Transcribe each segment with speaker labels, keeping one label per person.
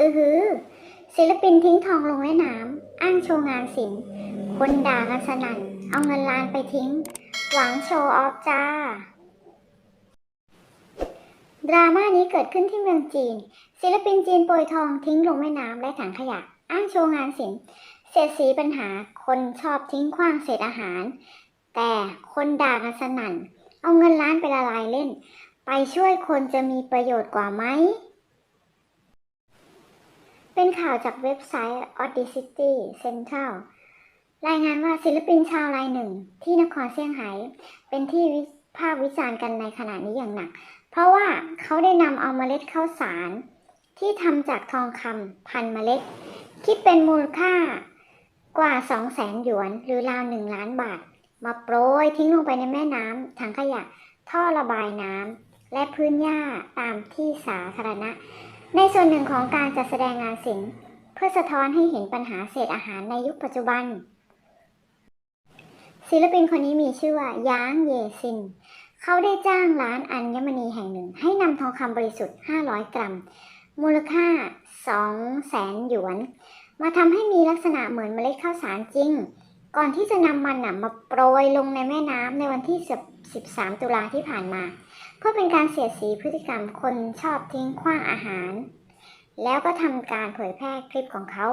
Speaker 1: อือหือ ศิลปินทิ้งทองลงแม่น้ำอ้างโชว์งานศิลป์คนด่ากันสนั่น เอาเงินล้านไปทิ้ง หวังโชว์ออฟจ้า ดราม่านี้เกิดขึ้นที่เมืองจีน ศิลปินจีนโปรยทองทิ้งลงแม่น้ำและถังขยะ อ้างโชว์งานศิลป์เสียดสีปัญหาคนชอบทิ้งขว้างเศษอาหาร แต่คนด่ากันสนั่น เอาเงินล้านไปละลายเล่น ไปช่วยคนจะมีประโยชน์กว่าไหม เป็นข่าวจากเว็บไซต์ Audacity Central รายงานว่าศิลปินชาวรายหนึ่ง ที่นครเซี่ยงไฮ้เป็นที่วิพากษ์วิจารณ์กันในขณะนี้อย่างหนัก เพราะว่าเขาได้นำเอาเมล็ดข้าวสาร ที่ทำจากทองคำพันเมล็ด คิดเป็นมูลค่ากว่า 2 0 0แสนหยวน หรือราว1ล้านบาท มาโปรยทิ้งลงไปในแม่น้ำถังขยะ ท่อระบายน้ำและพื้นหญ้าตามที่สาธารณะ ในส่วนหนึ่งของการจัดแสดงงานศิลป์เพื่อสะท้อนให้เห็นปัญหาเศษอาหารในยุคปัจจุบัน ศิลปินคนนี้มีชื่อว่ายางเยซิน เขาได้จ้างร้านอัญมณีแห่งหนึ่ง ให้นำทองคำบริสุทธิ์ 500 กรัม มูลค่า2แสนหยวน มาทำให้มีลักษณะเหมือนเมล็ดข้าวสารจริง ก่อนที่จะนำมันนะมาโปรยลงในแม่น้ำในวันที่ 13 ตุลาที่ผ่านมา เพื่อเป็นการเสียดสีพฤติกรรมคนชอบทิ้งขว้างอาหาร แล้วก็ทำการเผยแพร่คลิปของเขา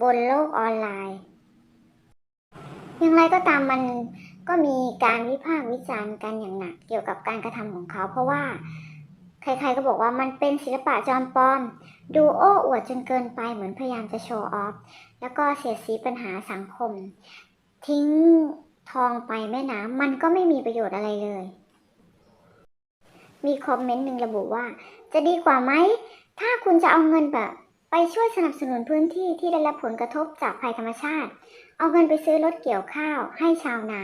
Speaker 1: บนโลกออนไลน์ อย่างไรก็ตามมันก็มีการวิพากษ์วิจารณ์กันอย่างหนักเกี่ยวกับการกระทำของเขา เพราะว่าใครๆก็บอกว่ามันเป็นศิลปะจอมปลอม ดูโอ้อวดจนเกินไปเหมือนพยายามจะโชว์ออฟ แล้วก็เสียดสีปัญหาสังคม ทิ้งทองไปแม่น้ำมันก็ไม่มีประโยชน์อะไรเลย มีคอมเมนต์หนึ่งระบุว่า จะดีกว่าไหม ถ้าคุณจะเอาเงินแบบไปช่วยสนับสนุนพื้นที่ที่ได้รับผลกระทบจากภัยธรรมชาติ เอาเงินไปซื้อรถเกี่ยวข้าวให้ชาวนา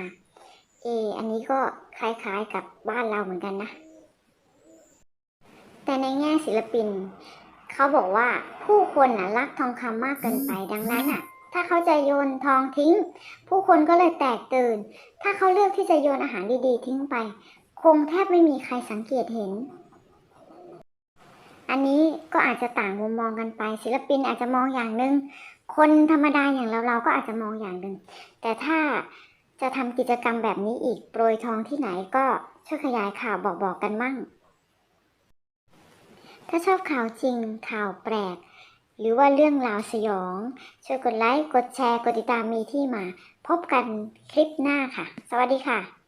Speaker 1: เอออันนี้ก็คล้ายๆกับบ้านเราเหมือนกันนะ แต่ในแง่ศิลปิน เขาบอกว่าผู้คนน่ะรักทองคำมากเกินไปดังนั้นอะ ถ้าเขาจะโยนทองทิ้ง ผู้คนก็เลยแตกตื่น ถ้าเขาเลือกที่จะโยนอาหารดีๆ ทิ้งไป คงแทบไม่มีใครสังเกตเห็น อันนี้ก็อาจจะต่างมุมมองกันไป ศิลปินอาจจะมองอย่างหนึ่งคนธรรมดาอย่างเราเราก็อาจจะมองอย่างหนึ่งแต่ถ้าจะทำกิจกรรมแบบนี้อีกโปรยทองที่ไหนก็ช่วยขยายข่าวบอกๆกกันมั่ง ถ้าชอบข่าวจริงข่าวแปลก หรือว่าเรื่องราวสยอง ช่วยกดไลค์ กดแชร์ กดติดตามมีที่มา พบกันคลิปหน้าค่ะ สวัสดีค่ะ